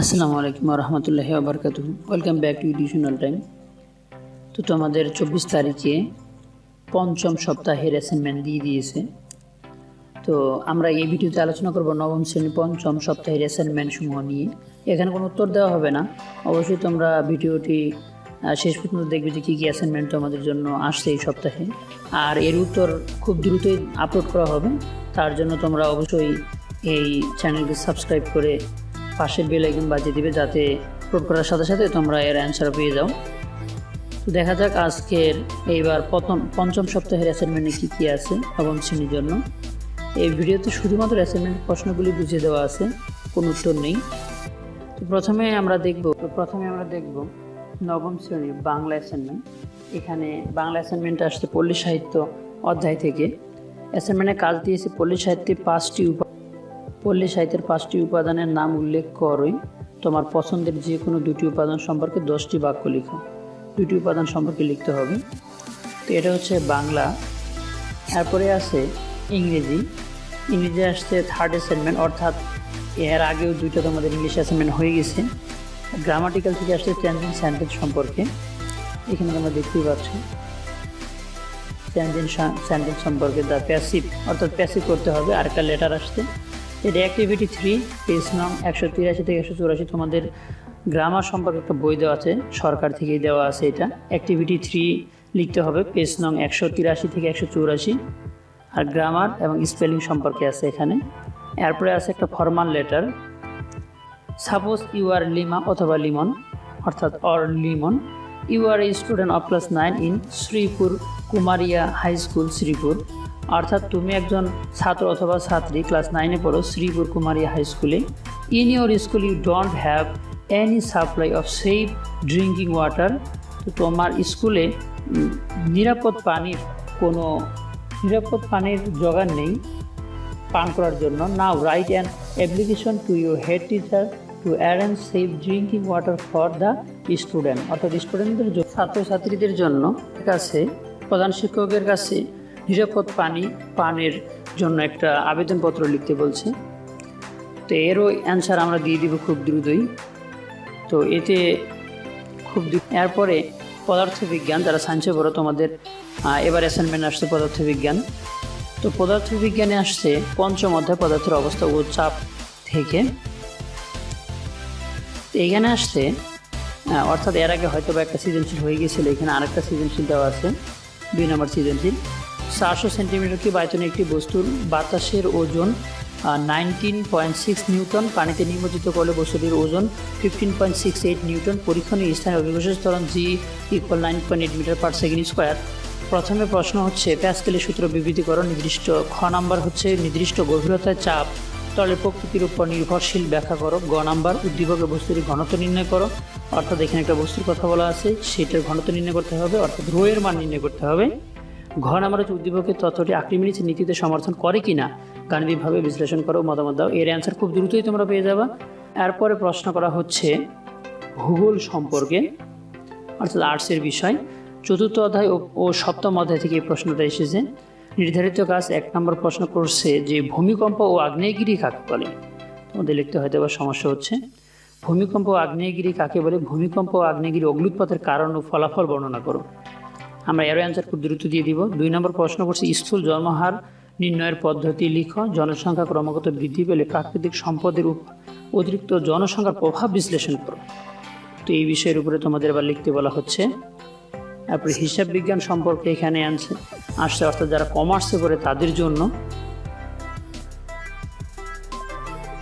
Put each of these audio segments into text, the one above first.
আসসালামু আলাইকুম রহমতুল্লাহি আবরকাত welcome back to additional time তো তোমাদের চব্বিশ তারিখে পঞ্চম সপ্তাহের অ্যাসাইনমেন্ট দিয়ে দিয়েছে। তো আমরা এই ভিডিওতে আলোচনা করব নবম শ্রেণি পঞ্চম সপ্তাহের অ্যাসাইনমেন্ট সমূহ নিয়ে। এখানে কোনো উত্তর দেওয়া হবে না। অবশ্যই তোমরা ভিডিওটি শেষ পর্যন্ত দেখবে যে কী কী অ্যাসাইনমেন্ট তোমাদের জন্য আসছে এই সপ্তাহে। আর এর উত্তর খুব দ্রুতই আপলোড করা হবে। তার জন্য তোমরা অবশ্যই এই চ্যানেলকে সাবস্ক্রাইব করে পাশের বেল আইকন বাজিয়ে দিবে যাতে আপলোড করার সাথে সাথে তোমরা এর অ্যান্সার পেয়ে যাও। তো দেখা যাক আজকের এইবার প্রথম, পঞ্চম সপ্তাহের অ্যাসাইনমেন্টে কী কী আছে নবম শ্রেণির জন্য। এই ভিডিওতে শুধুমাত্র অ্যাসাইনমেন্ট প্রশ্নগুলি বুঝিয়ে দেওয়া আছে, কোনো উত্তর নেই। তো প্রথমে আমরা দেখব প্রথমে আমরা দেখব নবম শ্রেণির বাংলা অ্যাসাইনমেন্ট এখানে বাংলা অ্যাসাইনমেন্ট আসছে পল্লী সাহিত্য অধ্যায় থেকে। অ্যাসাইনমেন্টে কাজ দিয়েছে পল্লী সাহিত্যে পাঁচটি উপা পল্লী সাহিত্যের পাঁচটি উপাদানের নাম উল্লেখ করই। তোমার পছন্দের যে কোনো দুটি উপাদান সম্পর্কে দশটি বাক্য লিখো। দুটি উপাদান সম্পর্কে লিখতে হবে। তো এটা হচ্ছে বাংলা। তারপরে আছে ইংরেজি। ইংরেজি আসছে থার্ড অ্যাসাইনমেন্ট অর্থাৎ এর আগেও দুইটা তোমাদের ইংলিশ অ্যাসাইনমেন্ট হয়ে গেছে। গ্রামাটিক্যাল থেকে আসছে চেঞ্জিং সেন্টেন্স সম্পর্কে। এখানে তোমরা দেখতেই পাচ্ছ। চেঞ্জিং সেন্টেন্স সম্পর্কে দ্য প্যাসিভ অর্থাৎ প্যাসিভ করতে হবে। আরেকটা লেটার আসছে। এটা অ্যাক্টিভিটি থ্রি পেজ নং একশো তিরাশি থেকে একশো চুরাশি তোমাদের গ্রামার সম্পর্কে একটা বই দেওয়া আছে, সরকার থেকেই দেওয়া আছে এটা। অ্যাক্টিভিটি থ্রি লিখতে হবে পেজ নং একশো তিরাশি থেকে একশো চুরাশি। আর গ্রামার এবং স্পেলিং সম্পর্কে আছে এখানে। এরপরে আছে একটা formal letter suppose you are Lima অথবা লিমন অর্থাৎ or Limon you are a student of class nine in Sripur Kumaria high school Sripur অর্থাৎ তুমি একজন ছাত্র অথবা ছাত্রী, ক্লাস নাইনে পড়ো শ্রীপুর কুমারী হাই স্কুলে। In your school you don't have any supply of safe drinking water তো তোমার স্কুলে নিরাপদ পানির কোনো, নিরাপদ পানির জোগান নেই পান করার জন্য। Now write an application to your head teacher to arrange safe drinking water for the student অর্থাৎ স্টুডেন্টদের ছাত্রছাত্রীদের জন্য কাছে প্রধান শিক্ষকের কাছে নিরাপদ পানি, পানের জন্য একটা আবেদনপত্র লিখতে বলছে। তো এরও অ্যান্সার আমরা দিয়ে দিব খুব দ্রুতই। তো এতে খুব এরপরে পদার্থবিজ্ঞান, যারা সায়েন্সে পড়ো, তোমাদের এবার অ্যাসাইনমেন্ট আসছে পদার্থবিজ্ঞান। তো পদার্থবিজ্ঞানে আসছে পঞ্চম অধ্যায় পদার্থের অবস্থা ও চাপ থেকে। এখানে আসছে অর্থাৎ এর আগে হয়তো বা একটা সৃজনশীল হয়ে গেছিল এখানে আরেকটা সৃজনশীল দেওয়া আছে। দুই নম্বর সৃজনশীল। চারশো সেন্টিমিটার কি বায়তনে একটি বস্তুর বাতাসের ওজন নাইনটিন পয়েন্ট সিক্স নিউটন, পানিতে নিমজ্জিত করলে বস্তুটির ওজন fifteen point six eight newton পরীক্ষণীয় স্থানে অভিকর্ষ ত্বরণ G equal nine point eight metre per second square প্রথমে প্রশ্ন হচ্ছে, প্যাসকেলের সূত্র বিবৃতি করো নির্দিষ্ট খ নাম্বার হচ্ছে নির্দিষ্ট গভীরতায় চাপ। তলের প্রকৃতির উপর নির্ভরশীল, ব্যাখ্যা করো। গ নাম্বার উদ্দীপকের বস্তুটির ঘনত্ব নির্ণয় করো। অর্থাৎ এখানে একটা বস্তুর কথা বলা আছে, সেটার ঘনত্ব নির্ণয় করতে হবে, অর্থাৎ রো এর মান নির্ণয় করতে হবে। ঘ নাম্বার হচ্ছে উদ্দীপকের তথ্যটি আক্রিমিনিসের নীতিতে সমর্থন করে কিনা গাণিতিকভাবে বিশ্লেষণ করো মতামত দাও। এর অ্যান্সার খুব দ্রুতই তোমরা পেয়ে যাবা। এরপরে প্রশ্ন করা হচ্ছে, ভূগোল সম্পর্কে, অর্থাৎ আর্টসের বিষয়, চতুর্থ অধ্যায় ও সপ্তম অধ্যায় থেকে এই প্রশ্নটা এসেছে। নির্ধারিত কাজ এক নম্বর প্রশ্ন করছে যে, ভূমিকম্প ও আগ্নেয়গিরি কাকে বলে? তোমাদের লিখতে হয়তো বা সমস্যা হচ্ছে। ভূমিকম্প ও আগ্নেয়গিরি কাকে বলে? ভূমিকম্প ও আগ্নেয়গিরি অগ্নুৎপাতের কারণ ও ফলাফল বর্ণনা করো। আমরা এরও অ্যান্সার খুব দ্রুত দিয়ে দিব। দুই নম্বর প্রশ্ন করছি স্থূল জন্মহার নির্ণয়ের পদ্ধতি লিখো। জনসংখ্যা ক্রমাগত বৃদ্ধি পেলে প্রাকৃতিক সম্পদের উপর অতিরিক্ত জনসংখ্যার প্রভাব বিশ্লেষণ করো। তো এই বিষয়ের উপরে তোমাদের এবার লিখতে বলা হচ্ছে, তারপরে হিসাব বিজ্ঞান সম্পর্কে এখানে আনছে আসছে, অর্থাৎ যারা কমার্সে পড়ে তাদের জন্য।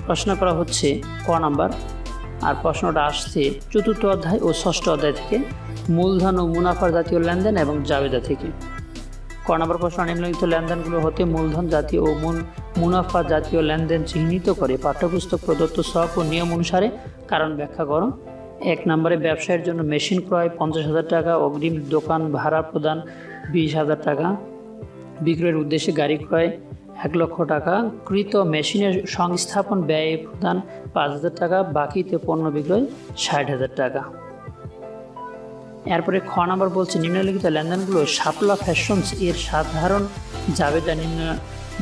প্রশ্ন করা হচ্ছে, ক নাম্বার, আর প্রশ্নটা আসছে চতুর্থ অধ্যায় ও ষষ্ঠ অধ্যায় থেকে মূলধন ও মুনাফার জাতীয় লেনদেন এবং জাবেদা থেকে। ক নম্বর প্রশ্ন, নিম্নলিখিত লেনদেনগুলো হতে মূলধন জাতীয় ও মুন মুনাফা জাতীয় লেনদেন চিহ্নিত করে পাঠ্যপুস্তক প্রদত্ত শখ ও নিয়ম অনুসারে, কারণ ব্যাখ্যা করো। এক নম্বরে, ব্যবসায়ের জন্য মেশিন ক্রয় পঞ্চাশ হাজার টাকা, অগ্রিম দোকান ভাড়া প্রদান বিশ হাজার টাকা। বিক্রয়ের উদ্দেশ্যে গাড়ি ক্রয় এক লক্ষ টাকা, কৃত মেশিনের সংস্থাপন ব্যয় প্রদান পাঁচ হাজার টাকা, বাকিতে পণ্য বিক্রয় ষাট হাজার টাকা। এরপরে খ নাম্বার বলছে, নিম্নলিখিত লেনদেনগুলো শাপলা ফ্যাশনস এর সাধারণ জাবেদা নিম্ন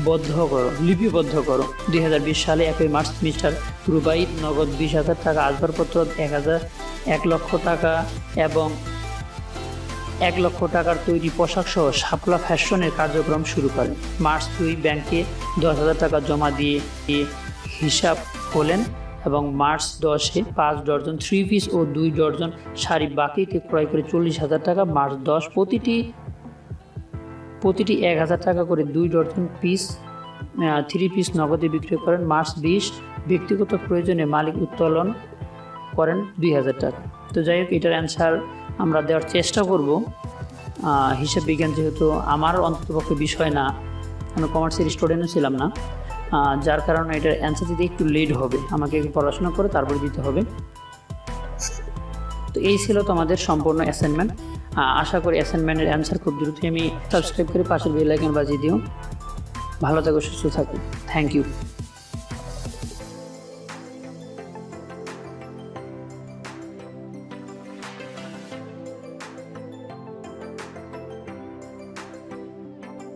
বদ্ধ করো, লিপিবদ্ধ করো। দুই হাজার বিশ সালে একই মার্চ, মিস্টার রুবাইদ নগদ বিশ হাজার টাকা, আসবাবপত্র এক হাজার এক লক্ষ টাকা এবং এক লক্ষ টাকার তৈরি পোশাক সহ সাপলা ফ্যাশনের কার্যক্রম শুরু করেন মার্চ দুই, ব্যাংকে দশ হাজার টাকা জমা দিয়ে হিসাব খোলেন এবং মার্চ দশে পাঁচ ডর্জন থ্রি পিস ও দুই ডর্জন শাড়ি বাকিতে ক্রয় করে চল্লিশ হাজার টাকা। মার্চ দশ প্রতিটি প্রতিটি এক হাজার টাকা করে দুই ডর্জন পিস থ্রি পিস নগদে বিক্রি করেন। মার্চ বিশ, ব্যক্তিগত প্রয়োজনে মালিক উত্তোলন করেন দুই হাজার টাকা। তো যাই হোক, এটার অ্যান্সার আমরা দেওয়ার চেষ্টা করব। হিসাব বিজ্ঞান যেহেতু আমার অন্ততপক্ষে বিষয় না আমি কমার্সের স্টুডেন্টও ছিলাম না। যার কারণে এটার অ্যান্সার দিতে একটু লেট হবে। আমাকে পড়াশোনা করে তারপরে দিতে হবে। তো এই ছিল তোমাদের সম্পূর্ণ অ্যাসাইনমেন্ট আশা করি অ্যাসাইনমেন্টের অ্যান্সার খুব দ্রুতই আমি সাবস্ক্রাইব করে পাশের বেল আইকন বাজিয়ে দিও। ভালো থাকো, সুস্থ থাকো। Thank you